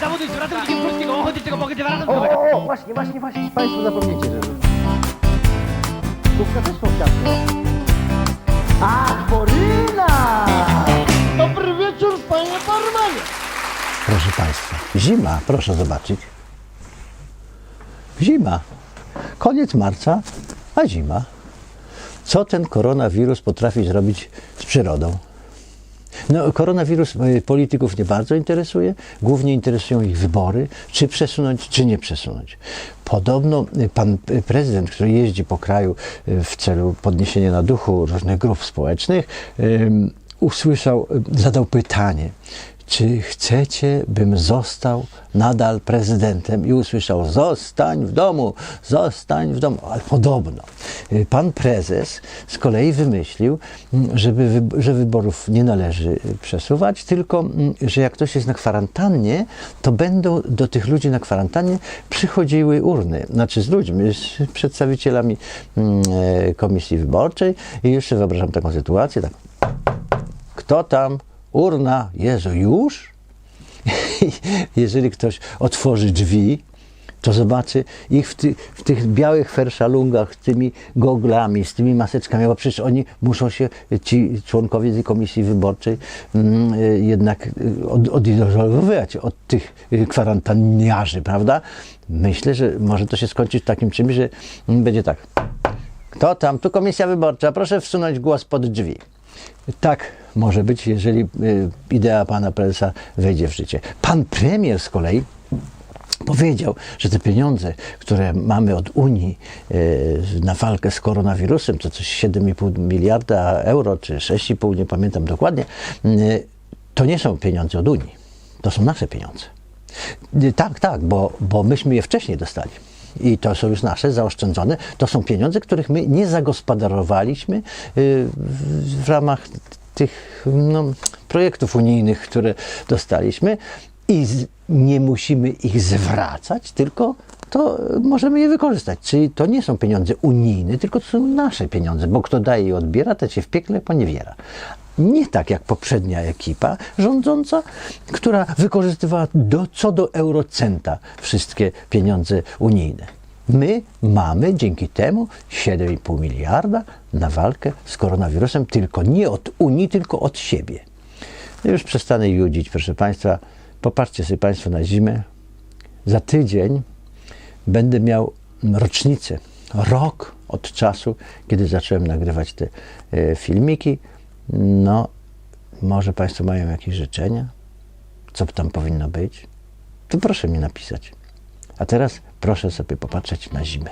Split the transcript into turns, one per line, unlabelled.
Zawody z ratownikiem polskiego ochotniczego pogodzenia razem
O, o, o, właśnie, właśnie, właśnie. Państwo zapomniecie, że... Słówka też są ciasne. Ach, Boryna!
Dobry wieczór, panie barmanie.
Proszę Państwa, zima, proszę zobaczyć. Zima. Koniec marca, a zima. Co ten koronawirus potrafi zrobić z przyrodą? No, koronawirus y, polityków nie bardzo interesuje. Głównie interesują ich wybory, czy przesunąć, czy nie przesunąć. Podobno y, pan y, prezydent, który jeździ po kraju w celu podniesienia na duchu różnych grup społecznych, usłyszał, zadał pytanie, czy chcecie, bym został nadal prezydentem? I usłyszał, zostań w domu, zostań w domu. Ale podobno y, pan prezes z kolei wymyślił, mm, żeby, że wyborów nie należy y, przesuwać, tylko mm, że jak ktoś jest na kwarantannie, to będą do tych ludzi na kwarantannie przychodziły urny. Znaczy z ludźmi, z przedstawicielami mm, e, komisji wyborczej. I jeszcze wyobrażam taką sytuację, tak kto tam? Urna, Jezu, już? Jeżeli ktoś otworzy drzwi, to zobaczy ich w, ty, w tych białych ferszalungach, z tymi goglami, z tymi maseczkami, bo przecież oni muszą się, ci członkowie tej komisji wyborczej, mm, y, jednak y, od, od tych y, kwarantanniarzy, prawda? Myślę, że może to się skończyć takim czymś, że mm, będzie tak. Kto tam? Tu komisja wyborcza, proszę wsunąć głos pod drzwi. Tak może być, jeżeli y, idea pana prezesa wejdzie w życie. Pan premier z kolei powiedział, że te pieniądze, które mamy od Unii y, na walkę z koronawirusem, to coś 7,5 miliarda euro, czy 6,5, nie pamiętam dokładnie, y, to nie są pieniądze od Unii. To są nasze pieniądze. Tak, tak, bo, bo myśmy je wcześniej dostali. I to są już nasze, zaoszczędzone. To są pieniądze, których my nie zagospodarowaliśmy y, w, ramach tych no, projektów unijnych, które dostaliśmy. I nie musimy ich zwracać, tylko to możemy je wykorzystać. Czyli to nie są pieniądze unijne, tylko to są nasze pieniądze, bo kto daje i odbiera, to się w piekle poniewiera. Nie tak jak poprzednia ekipa rządząca, która wykorzystywała do, co do eurocenta wszystkie pieniądze unijne. My mamy dzięki temu 7,5 miliarda na walkę z koronawirusem, tylko nie od Unii, tylko od siebie. No Już przestanę judzić, proszę Państwa. Popatrzcie sobie Państwo na zimę. Za tydzień będę miał rocznicę, rok od czasu, kiedy zacząłem nagrywać te e, filmiki. No, może Państwo mają jakieś życzenia? Co tam powinno być? To proszę mi napisać. A teraz proszę sobie popatrzeć na zimę.